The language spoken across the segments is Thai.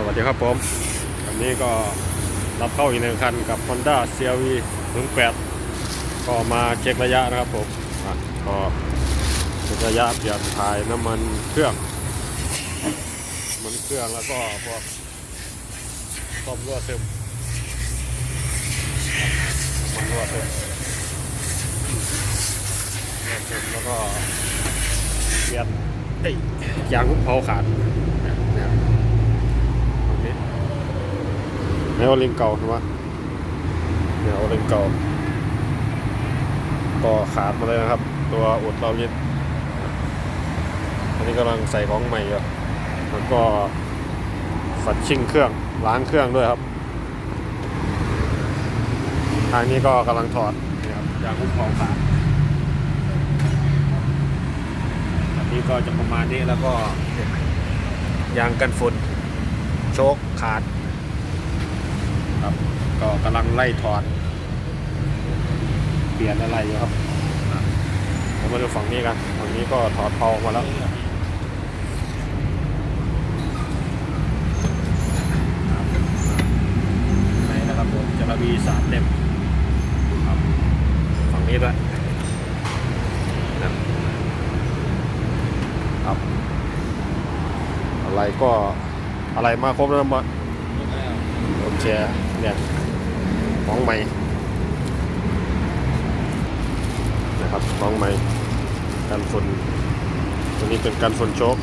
สวัสดีครับผมวันนี้ก็รับเข้าอีกหนึ่งคันกับ Honda CRV 18ก็มาเช็คระยะนะครับผมอะก็เช็คระยะเปลี่ยนถ่ายน้ำมันเครื่องน้ำมันเครื่องแล้วก็พวกซ่อมรั่วซึมน้ำมันรั่วซึมรั่วซึมแล้วก็เปลี่ยนเอ้ยยางเผาขาดนะครับ แนวลิงเก่าใช่ไหมแนวลิงเก่าก็ขาดมาเลยนะครับ ตัวอุดเรายึดอันนี้กำลังใส่ของใหม่อยู่แล้วก็ฝัดชิ่งเครื่องล้างเครื่องด้วยครับ ทางนี้ก็กำลังถอดนี่ครับยางหุ้มของขาดอันนี้ก็จะประมาณนี้แล้วก็ยางกันฝุ่นโชคขาด ครับ ก็กำลังไล่ถอด เปลี่ยนอะไรอยู่ครับเรามาดูฝั่งนี้กันฝั่งนี้ก็ถอดเผาออกมาแล้วไหนนะครับผมจะระบีสามเล่มครับฝั่งนี้ด้วยนะครับ อะไรก็อะไรมาครบแล้วมา โอเคเนี่ยของใหม่นะครับของใหม่กันฝุ่นตัวนี้เป็นกันฝุ่นโชค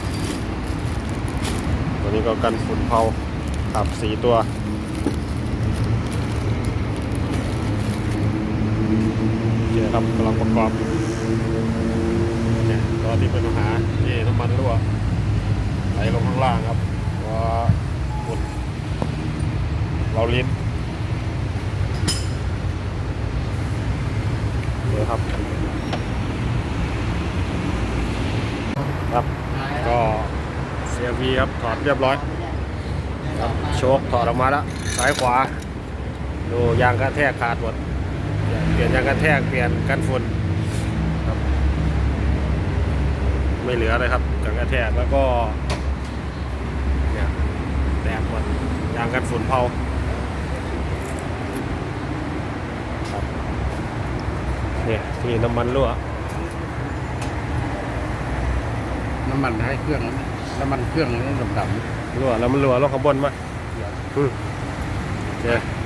ตัวนี้ก็กันฝุ่นเผาขับสีตัวโอเคครับกำลังประกอบเนี่ยตัวที่เป็นปัญหาที่น้ำมันรั่วไหลลงข้างล่างครับตัวฝุ่น เราลิ้นเดี๋ยวครับ ครับ ก็เสียวีครับ ถอดเรียบร้อยครับโชคถอดออกมาแล้วซ้ายขวา ดูยางกระแทกขาดหมดเปลี่ยนยางกระแทกเปลี่ยนกันฝุ่นครับไม่เหลือเลยครับยางกระแทกแล้วก็เนี่ยแตกหมดยางกันฝุ่นเผา ครับ เนี่ยที่น้ำมันรั่ว น้ำมันให้เครื่องแล้วนะน้ำมันเครื่องนี่ดำรั่วแล้วมันรั่วลงข้างบนมาอืมโอเคๆ